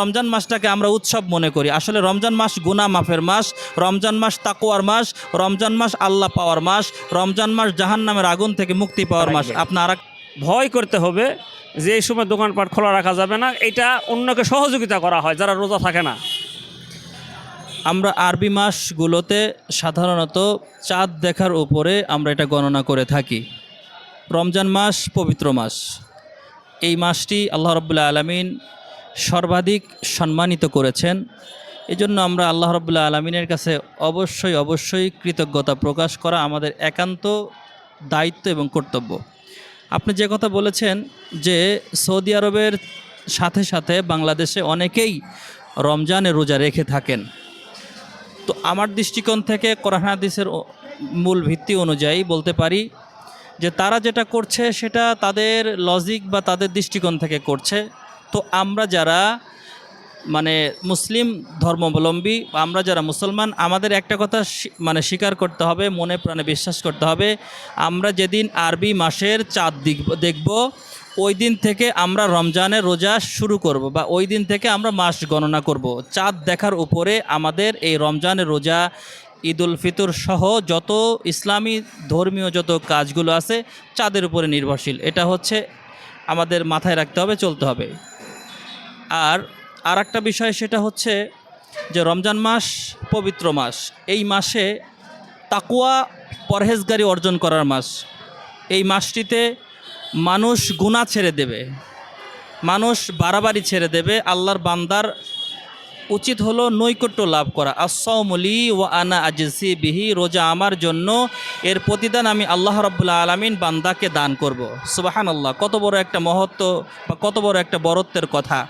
রমজান মাসটাকে আমরা উৎসব মনে করি। আসলে রমজান মাস গুনা মাফের মাস রমজান মাস তাকোয়ার মাস রমজান মাস আল্লাহ পাওয়ার মাস রমজান মাস জাহান নামের আগুন থেকে মুক্তি পাওয়ার মাস। আপনার আর ভয় করতে হবে যে এই সময় দোকানপাট খোলা রাখা যাবে না এটা অন্যকে সহযোগিতা করা হয় যারা রোজা থাকে না। আমরা আরবি মাসগুলোতে সাধারণত চাঁদ দেখার উপরে আমরা এটা গণনা করে থাকি। রমজান মাস পবিত্র মাস। এই মাসটি আল্লাহ রবুল্লা আলমিন সর্বাধিক সম্মানিত করেছেন। এজন্য আমরা আল্লাহ রবুল্লা আলমিনের কাছে অবশ্যই অবশ্যই কৃতজ্ঞতা প্রকাশ করা আমাদের একান্ত দায়িত্ব এবং কর্তব্য। আপনি যে কথা বলেছেন যে সৌদি আরবের সাথে সাথে বাংলাদেশে অনেকেই রমজানে রোজা রেখে থাকেন। তো আমার দৃষ্টিকোণ থেকে হাদিসের মূল ভিত্তি অনুযায়ী বলতে পারি যে তারা যেটা করছে সেটা তাদের লজিক বা তাদের দৃষ্টিকোণ থেকে করছে। তো আমরা যারা মানে মুসলিম ধর্মাবলম্বী আমরা যারা মুসলমান, আমাদের একটা কথা মানে স্বীকার করতে হবে, মনে প্রাণে বিশ্বাস করতে হবে। আমরা যেদিন আরবি মাসের চাঁদ দেখব দেখব, ওই দিন থেকে আমরা রমজানের রোজা শুরু করব বা ওই দিন থেকে আমরা মাস গণনা করব। চাঁদ দেখার উপরে আমাদের এই রমজানের রোজা ঈদ উল ফিতর সহ যত ইসলামী ধর্মীয় যত কাজগুলো আছে, চাঁদের উপরে নির্ভরশীল। এটা হচ্ছে আমাদের মাথায় রাখতে হবে, চলতে হবে। আর আর একটা বিষয় সেটা হচ্ছে যে রমজান মাস পবিত্র মাস। এই মাসে তাকুয়া পরহেজগারি অর্জন করার মাস। এই মাসটিতে মানুষ গুণা ছেড়ে দেবে। মানুষ বাড়াবাড়ি ছেড়ে দেবে। আল্লাহর বান্দার উচিত হলো নৈকট্য লাভ করা। আসৌমলি ও আনা আজিসি বিহি, রোজা আমার জন্য এর প্রতিদান আমি আল্লাহ রব্বুল্লা আলমিন বান্দাকে দান করব। সুবাহান আল্লাহ কত বড় একটা মহত্ব বা কত বড় একটা বরত্বের কথা।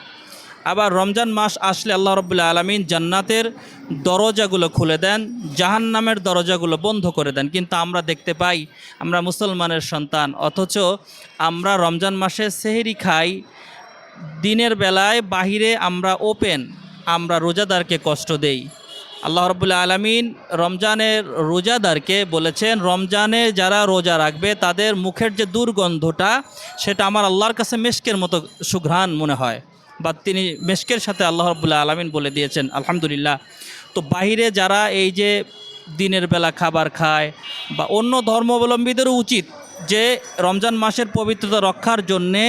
আবার রমজান মাস আসলে আল্লাহ রব্বুল্লা আলমিন জান্নাতের দরজাগুলো খুলে দেন, জাহান্নামের দরজাগুলো বন্ধ করে দেন। কিন্তু আমরা দেখতে পাই, আমরা মুসলমানের সন্তান, অথচ আমরা রমজান মাসে সেহেরি খাই, দিনের বেলায় বাহিরে আমরা ওপেন, আমরা রোজাদারকে কষ্ট দেই। আল্লাহ রবুল্লা আলমিন রমজানের রোজাদারকে বলেছেন, রমজানে যারা রোজা রাখবে তাদের মুখের যে দুর্গন্ধটা, সেটা আমার আল্লাহর কাছে মেশকের মতো সুঘ্রাণ মনে হয়। বা তিনি মেশকের সাথে আল্লাহ রবুল্লা আলমিন বলে দিয়েছেন, আলহামদুলিল্লাহ। তো বাহিরে যারা এই যে দিনের বেলা খাবার খায় বা অন্য ধর্মাবলম্বীদেরও উচিত যে রমজান মাসের পবিত্রতা রক্ষার জন্যে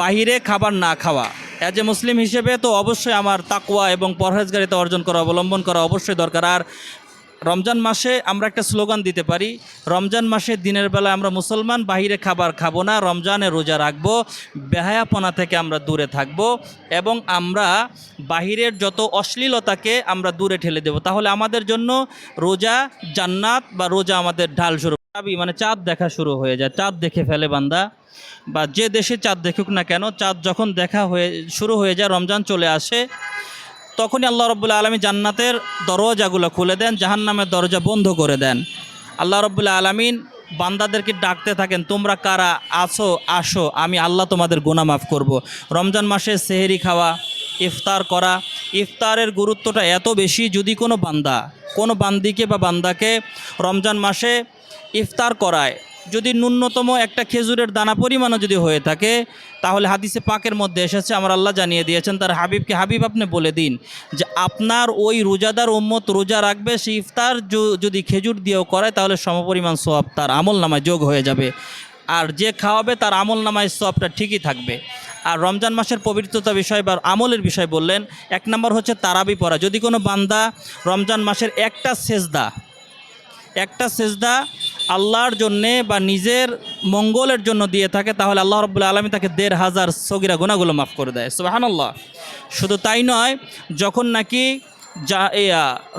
বাহিরে খাবার না খাওয়া। অ্যাজ এ মুসলিম হিসেবে তো অবশ্যই আমার তাকুয়া এবং পরহেজগারিতা অর্জন করা, অবলম্বন করা অবশ্যই দরকার। আর রমজান মাসে আমরা একটা স্লোগান দিতে পারি, রমজান মাসে দিনের বেলা আমরা মুসলমান, বাহিরে খাবার খাব না, রমজানে রোজা রাখব, বেহায়াপনা থেকে আমরা দূরে থাকব এবং আমরা বাহিরের যত অশ্লীলতাকে আমরা দূরে ঠেলে দেব। তাহলে আমাদের জন্য রোজা জান্নাত বা রোজা আমাদের ঢাল শুরু মানে চাঁদ দেখা শুরু হয়ে যায়। চাঁদ দেখে ফেলে বান্দা। বা যে দেশে চাঁদ দেখুক না কেন, চাঁদ যখন দেখা হয়ে, শুরু হয়ে যায়, রমজান চলে আসে। তখনই আল্লাহ রব্বুল্লা আলমী জান্নাতের দরজাগুলো খুলে দেন, জাহান্নামের দরজা বন্ধ করে দেন আল্লাহ রব্বুল্লা আলমিন বান্দাদেরকে ডাকতে থাকেন, তোমরা কারা আসো আসো, আমি আল্লাহ তোমাদের গুনাহ মাফ করব। রমজান মাসে সেহেরি খাওয়া, ইফতার করা, ইফতারের গুরুত্বটা এত বেশি যদি কোনো বান্দা, কোনো বান্দিকে বা বান্দাকে রমজান মাসে ইফতার করায় যদি ন্যূনতম একটা খেজুরের দানা পরিমাণও যদি হয়ে থাকে, তাহলে হাদিসে পাকের মধ্যে এসেছে, আমার আল্লাহ জানিয়ে দিয়েছেন, তার হাবিবকে হাবিব আপনি বলে দিন যে আপনার ওই রোজাদার উম্মত রোজা রাখবে, সে ইফতার যদি খেজুর দিয়েও করায় তাহলে সমপরিমাণ সোয়াব তার আমল নামায় যোগ হয়ে যাবে। আর যে খাওয়াবে, তার আমল নামায় সোয়াবটা ঠিকই থাকবে। আর রমজান মাসের পবিত্রতা বিষয় বা আমলের বিষয় বললেন, এক নম্বর হচ্ছে তারাবি পড়া। যদি কোনো বান্দা রমজান মাসের একটা সেজদা একটা সেজদা আল্লাহর জন্যে বা নিজের মঙ্গলের জন্য দিয়ে থাকে, তাহলে আল্লাহ রব্বুল্লা আলমী তাকে দেড় হাজার সগিরা গুণাগুলো মাফ করে দেয়। সুবাহানাল্লাহ। শুধু তাই নয়, যখন নাকি যা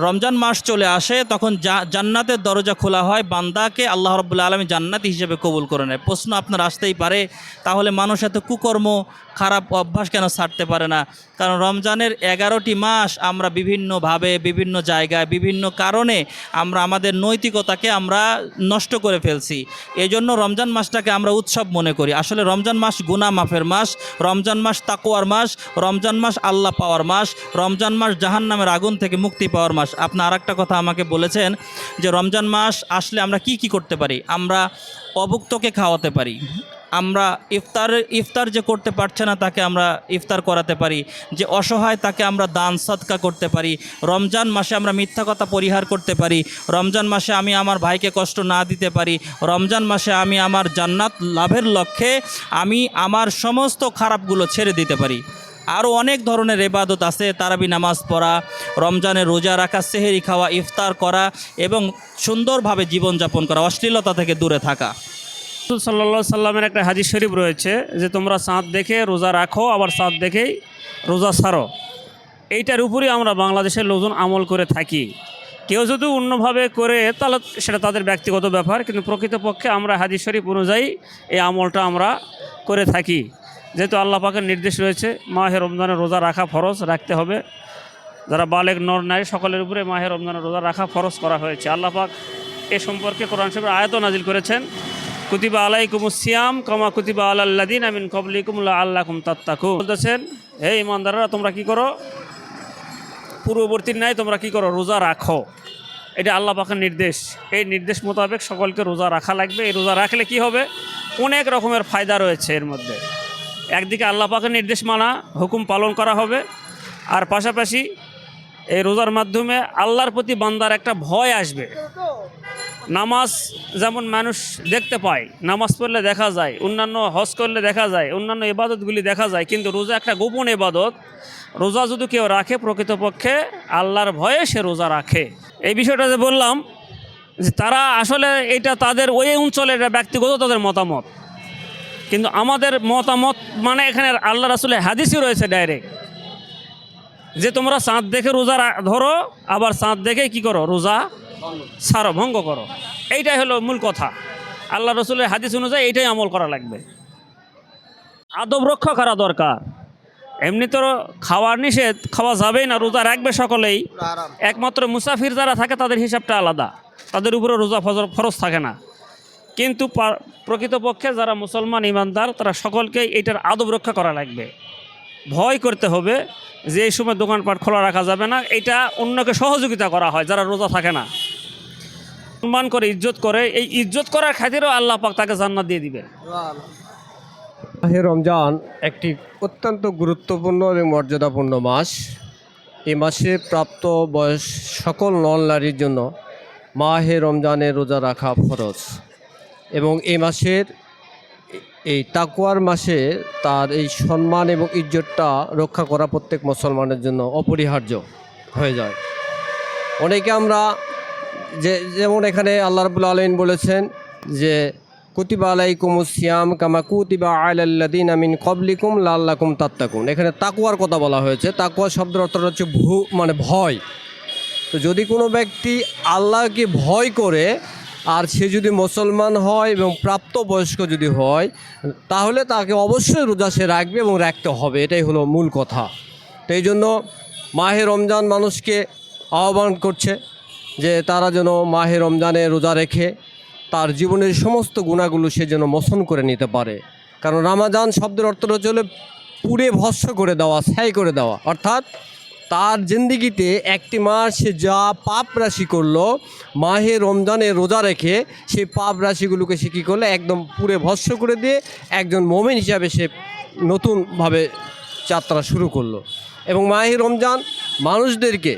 রমজান মাস চলে আসে, তখন জান্নাতের দরজা খোলা হয়, বান্দাকে আল্লাহ রব্বুল্লা আলমী জান্নাতি হিসেবে কবুল করে নেয়। প্রশ্ন আপনার আসতেই পারে, তাহলে মানুষ এত কুকর্ম খারাপ অভ্যাস কেন ছাড়তে পারে না? কারণ রমজানের এগারোটি মাস আমরা বিভিন্নভাবে, বিভিন্ন জায়গায়, বিভিন্ন কারণে আমরা আমাদের নৈতিকতাকে আমরা নষ্ট করে ফেলছি। এই জন্য রমজান মাসটাকে আমরা উৎসব মনে করি। আসলে রমজান মাস গুনা মাফের মাস, রমজান মাস তাকোয়ার মাস, রমজান মাস আল্লাহ পাওয়ার মাস, রমজান মাস জাহান নামের আগুন থেকে মুক্তি পাওয়ার মাস। আপনি আর কথা আমাকে বলেছেন যে রমজান মাস আসলে আমরা কি কি করতে পারি? আমরা অভুক্তকে খাওয়াতে পারি। আমরা ইফতার ইফতার যে করতে পারছে না তাকে আমরা ইফতার করাতে পারি। যে অসহায় তাকে আমরা দান, সৎকা করতে পারি। রমজান মাসে আমরা মিথ্যা কথা পরিহার করতে পারি। রমজান মাসে আমি আমার ভাইকে কষ্ট না দিতে পারি। রমজান মাসে আমি আমার জান্নাত লাভের লক্ষ্যে আমি আমার সমস্ত খারাপগুলো ছেড়ে দিতে পারি। আরও অনেক ধরনের এবাদত আছে, তারাবি নামাজ পড়া, রমজানে রোজা রাখা, সেহেরি খাওয়া, ইফতার করা এবং সুন্দরভাবে জীবনযাপন করা, অশ্লীলতা থেকে দূরে থাকা। রসুল সাল্লা সাল্লামের একটা হাজির শরীফ রয়েছে যে তোমরা চাঁদ দেখে রোজা রাখো, আবার চাঁদ দেখেই রোজা ছাড়ো। এইটার উপরেই আমরা বাংলাদেশের লোকজন আমল করে থাকি। কেউ যদি অন্যভাবে করে, তাহলে সেটা তাদের ব্যক্তিগত ব্যাপার, কিন্তু প্রকৃতপক্ষে আমরা হাদিস শরীফ অনুযায়ী এই আমলটা আমরা করে থাকি। যেহেতু আল্লাহ পাকের নির্দেশ রয়েছে, মাহে রমজানের রোজা রাখা ফরজ, রাখতে হবে। যারা বালেক, নর নাই সকলের উপরে মাহে রমজানের রোজা রাখা ফরজ করা হয়েছে। আল্লাহ পাক এ সম্পর্কে কোরআন শরীফের আয়াত নাজিল করেছেন। কুতিবা আলাইকুম সিয়াম কমা কুতিবা আলাল্লাদিন আমিন কবলিকুম আল্লাহ কুম তাত্তাকু বলতেছেন, হে ইমানদাররা তোমরা কি করো? পূর্ববর্তীর ন্যায় তোমরা কি করো? রোজা রাখো। এটা আল্লাহ পাকের নির্দেশ। এই নির্দেশ মোতাবেক সকলকে রোজা রাখা লাগবে। এই রোজা রাখলে কি হবে? অনেক রকমের ফায়দা রয়েছে এর মধ্যে। একদিকে আল্লাহ পাকের নির্দেশ মানা, হুকুম পালন করা হবে। আর পাশাপাশি এই রোজার মাধ্যমে আল্লাহর প্রতি বান্দার একটা ভয় আসবে। নামাজ যেমন মানুষ দেখতে পায়, নামাজ পড়লে দেখা যায়, অন্যান্য হজ করলে দেখা যায়, অন্যান্য ইবাদতগুলি দেখা যায়, কিন্তু রোজা একটা গোপন ইবাদত। রোজা যদি কেউ রাখে প্রকৃতপক্ষে, আল্লাহর ভয়ে সে রোজা রাখে। এই বিষয়টা যে বললাম, যে তারা আসলে এটা তাদের ওই অঞ্চলের এটা ব্যক্তিগত তাদের মতামত। কিন্তু আমাদের মতামত মানে এখানে আল্লাহ রাসুলের হাদিসই রয়েছে ডাইরেক্ট যে তোমরা চাঁদ দেখে রোজা ধরো, আবার চাঁদ দেখে কি করো? রোজা ছাড়ো ভঙ্গ করো। এইটাই হলো মূল কথা। আল্লাহ রসুলের হাদিস অনুযায়ী এইটাই আমল করা লাগবে। আদব রক্ষা করা দরকার। এমনি তো খাওয়ার নিষেধ, খাওয়া যাবেই না, রোজা রাখবে সকলেই। একমাত্র মুসাফির যারা থাকে, তাদের হিসাবটা আলাদা। তাদের উপরে রোজা ফজর ফরজ থাকে না। কিন্তু প্রকৃতপক্ষে যারা মুসলমান, ইমানদার, তারা সকলকেই এটার আদব রক্ষা করা লাগবে। ভয় করতে হবে যে এই সময় দোকানপাট খোলা রাখা যাবে না। এটা অন্যকে সহযোগিতা করা হয়, যারা রোজা থাকে না। সম্মান করে, ইজ্জত করে, এই ইজ্জত করার খাতিরেও আল্লাহ পাক তাকে জান্নাত দিয়ে দিবে মাহে রমজান একটি অত্যন্ত গুরুত্বপূর্ণ এবং মর্যাদাপূর্ণ মাস। এই মাসে প্রাপ্ত বয়স সকল নন নারীর জন্য মাহে রমজানে রোজা রাখা ফরজ। এবং এই মাসের এই তাকুয়ার মাসে তার এই সম্মান এবং ইজ্জতটা রক্ষা করা প্রত্যেক মুসলমানের জন্য অপরিহার্য হয়ে যায়। অনেকে আমরা যে, যেমন এখানে আল্লাহ রাবুল আলমিন বলেছেন যে, কুতিবা আলাইকুম সিয়াম কামা কুতিবা আলাল্লাদিন আমিন কবলিকুম লাল্লাকুম তাত্তাকুন। এখানে তাকুয়ার কথা বলা হয়েছে। তাকুয়া শব্দের অর্থ হচ্ছে ভূ মানে ভয়। তো যদি কোনো ব্যক্তি আল্লাহকে ভয় করে আর সে যদি মুসলমান হয় এবং প্রাপ্তবয়স্ক যদি হয়, তাহলে তাকে অবশ্যই রোজা সে রাখবে এবং রাখতে হবে। এটাই হলো মূল কথা। তো এই জন্য মাহে রমজান মানুষকে আহ্বান করছে যে তারা যেন মাহে রমজানে রোজা রেখে তার জীবনের সমস্ত গুণাগুলো সে যেন মোচন করে নিতে পারে। কারণ রামাজান শব্দের অর্থটা হচ্ছে পুড়ে ভস্য করে দেওয়া ছাই করে দেওয়া। অর্থাৎ তার জিন্দিগিতে একটি মাস সে যা পাপ রাশি করল, মাহে রমজানে রোজা রেখে সেই পাপ রাশিগুলোকে সে কী করল? একদম পুরে ভস্য করে দিয়ে একজন মোমেন হিসাবে সে নতুনভাবে যাত্রা শুরু করল। এবং মাহে রমজান মানুষদেরকে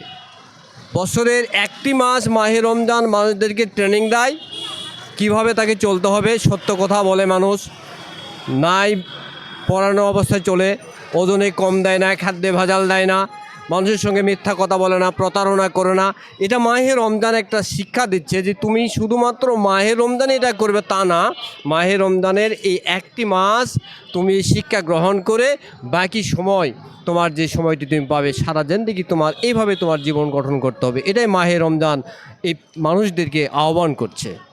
বছরের একটি মাস মাহে রমজান মানুষদেরকে ট্রেনিং দেয়। কীভাবে তাকে চলতে হবে? সত্য কথা বলে মানুষ, নাই পড়ানো অবস্থায় চলে, ওজনে কম দেয় না, খাদ্যে ভেজাল দেয় না মানুষের সঙ্গে মিথ্যা কথা বলে না, প্রতারণা করে না। এটা মাহে রমজান একটা শিক্ষা দিচ্ছে যে তুমি শুধুমাত্র মাহে রমজানে এটা করবে তা না। মাহে রমজানের এই একটি মাস তুমি শিক্ষা গ্রহণ করে বাকি সময় তোমার যে সময়টি তুমি পাবে, সারা জিন্দিগি তোমার এইভাবে তোমার জীবন গঠন করতে হবে। এটাই মাহে রমজান। এই মানুষদেরকে আহ্বান করছে।